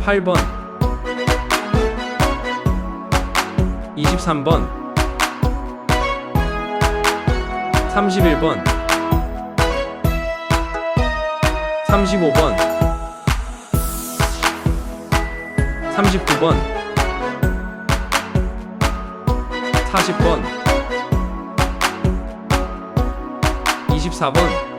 8번. 23번. 31번. 35번. 39번. 40번. 24번.